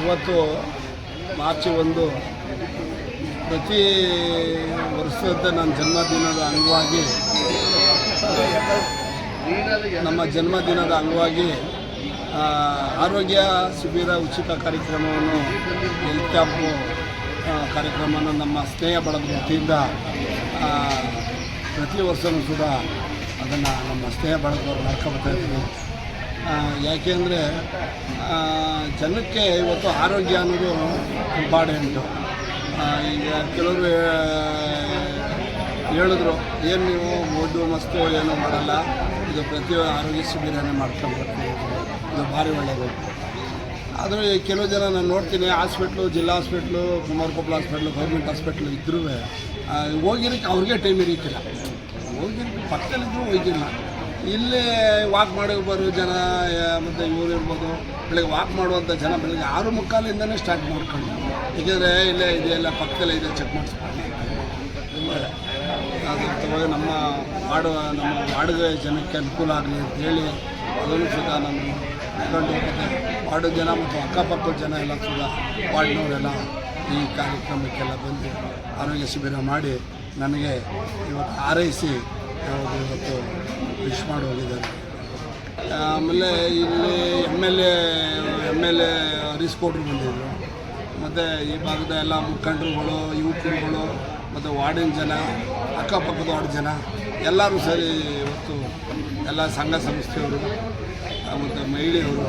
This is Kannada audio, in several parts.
ಇವತ್ತು ಮಾರ್ಚ್ ಒಂದು ಪ್ರತಿ ವರ್ಷದ ನನ್ನ ಜನ್ಮದಿನದ ಅಂಗವಾಗಿ, ನಮ್ಮ ಜನ್ಮದಿನದ ಅಂಗವಾಗಿ ಆರೋಗ್ಯ ಶಿಬಿರ ಉಚಿತ ಕಾರ್ಯಕ್ರಮವನ್ನು ಹೆಲ್ತ್ ಕ್ಯಾಂಪು ಕಾರ್ಯಕ್ರಮವನ್ನು ನಮ್ಮ ಸ್ನೇಹ ಬಳಗದ ವತಿಯಿಂದ ಪ್ರತಿ ವರ್ಷವೂ ಕೂಡ ಅದನ್ನು ನಮ್ಮ ಸ್ನೇಹ ಬಳಗದವ್ರು ಇದ್ವಿ ಆ, ಯಾಕೆಂದರೆ ಜನಕ್ಕೆ ಇವತ್ತು ಆರೋಗ್ಯ ಅನ್ನೋದು ಇಂಪಾರ್ಟೆಂಟು. ಈಗ ಕೆಲವರು ಹೇಳಿದ್ರು ಏನು ನೀವು ಓದು ಮಸ್ತು ಏನೂ ಮಾಡಲ್ಲ? ಇದು ಪ್ರತಿ ಆರೋಗ್ಯ ಶಿಬಿರನೇ ಮಾಡ್ಕೊಂಡ್ಬರ್ತೀನಿ ಇದು ಭಾರಿ ಒಳ್ಳೆಯದು ಆದರೆ ಕೆಲವು ಜನ ನಾನು ನೋಡ್ತೀನಿ ಹಾಸ್ಪಿಟ್ಲು ಜಿಲ್ಲಾ hospital Kumarakoppal hospital government hospital ಇದ್ರೂ ಹೋಗಿರೋಕ್ಕೆ ಅವ್ರಿಗೆ ಟೈಮ್ ಇರೀತಿಲ್ಲ ಹೋಗಿರೋಕ್ಕೆ ಪಕ್ಕದಲ್ಲಿದ್ದರೂ ಹೋಗಿಲ್ಲ. ಇಲ್ಲೇ ವಾಕ್ ಮಾಡಿ ಬರೋ ಜನ ಮತ್ತು ಇವರು ಇರ್ಬೋದು. ಬೆಳಗ್ಗೆ ವಾಕ್ ಮಾಡುವಂಥ ಜನ ಬೆಳಗ್ಗೆ ಆರು ಮುಕ್ಕಾಲಿಂದನೇ ಸ್ಟಾರ್ಟ್ ಮಾಡ್ಕೊಂಡು. ಏಕೆಂದರೆ ಇಲ್ಲೇ ಇದೆಲ್ಲ ಪಕ್ಕದಲ್ಲೇ ಇದೆ ಚೆಕ್ ಮಾಡಿಸ್ಕೊಂಡು ತಗೊಂಡು ನಮ್ಮ ಮಾಡುವ ನಮ್ಮ ವಾರ್ಡ್ಗೆ ಜನಕ್ಕೆ ಅನುಕೂಲ ಆಗಲಿ ಅಂತೇಳಿ ಅದನ್ನು ಸುಧಾ ನಾನು ಇಟ್ಕೊಂಡು ಹೋಗುತ್ತೆ ಜನ ಮತ್ತು ಅಕ್ಕಪಕ್ಕದ ಜನ ಎಲ್ಲ ಸುಧಾ ವಾರ್ಡ್ನವರೆಲ್ಲ ಈ ಕಾರ್ಯಕ್ರಮಕ್ಕೆಲ್ಲ ಬಂದು ಆರೋಗ್ಯ ಶಿಬಿರ ಮಾಡಿ ನನಗೆ ಇವತ್ತು ಆರೈಸಿ ಇವತ್ತು ವಿಶ್ ಮಾಡಿ ಹೋಗಿದ್ದಾರೆ ಆಮೇಲೆ ಇಲ್ಲಿ M L A M L A ಕೊಟ್ರು ಬಂದಿದ್ದರು ಮತ್ತು ಈ ಭಾಗದ ಎಲ್ಲ ಮುಖಂಡರುಗಳು, ಯುವಕರುಗಳು, ಮತ್ತು ವಾರ್ಡಿನ ಜನ, ಅಕ್ಕಪಕ್ಕದ ವಾರ್ಡ್ ಜನ, ಎಲ್ಲರೂ ಸರಿ ಇವತ್ತು ಎಲ್ಲ ಸಂಘ ಸಂಸ್ಥೆಯವರು ಮತ್ತು ಮಹಿಳೆಯರು,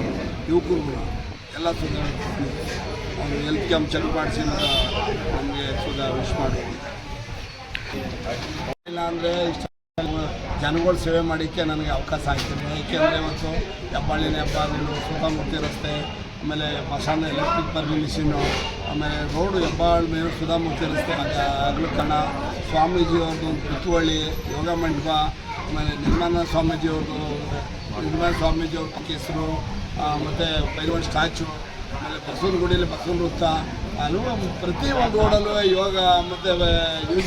ಯುವಕರುಗಳು ಎಲ್ಲ ಸುಧಾರಣೆ ಅವರು ಹೆಲ್ತ್ ಕ್ಯಾಂಪ್ ಚೆಕ್ ಮಾಡಿಸಿ ನಮಗೆ ಸುಧಾ ವಿಶ್ ಮಾಡಿ ಇಲ್ಲ ಅಂದರೆ ಜನಗಳ ಸೇವೆ ಮಾಡೋಕ್ಕೆ ನನಗೆ ಅವಕಾಶ ಆಗ್ತದೆ ಏಕೆಂದರೆ ಇವತ್ತು ಹೆಬ್ಬಾಳಿನ ಹೆಬ್ಬಾಗಿಲು, ಸುತ್ತಮುತ್ತ ರಸ್ತೆ, ಆಮೇಲೆ ಮಸಾನ ಎಲೆಕ್ಟ್ರಿಕ್ ಪರ್ಮಿಷನ್ನು ಆಮೇಲೆ ರೋಡು ಹೆಬ್ಬಾಳ್ ಮೇಲೆ ಸುಧಾಮೂರ್ತಿ ರಸ್ತೆ ಅಗ್ಲಕಣ ಸ್ವಾಮೀಜಿಯವ್ರದ್ದು ಒಂದು ಕುತ್ತುವಳ್ಳಿ ಯೋಗ ಮಂಟಪ, ಆಮೇಲೆ ನಿರ್ಮಾನ ಸ್ವಾಮೀಜಿಯವ್ರದ್ದು ನಿರ್ಮಾನ ಸ್ವಾಮೀಜಿಯವ್ರ ಹೆಸರು ಮತ್ತು ಪೈಲ್ವಾನ್ ಸ್ಟ್ಯಾಚು, ಆಮೇಲೆ ಬಸವನಗುಡಿಯಲ್ಲಿ ಬಸವನ ವೃತ್ತ ಅಲ್ಲೂ ಪ್ರತಿ ಒಂದು ರೋಡಲ್ಲೂ ಯೋಗ, ಮತ್ತು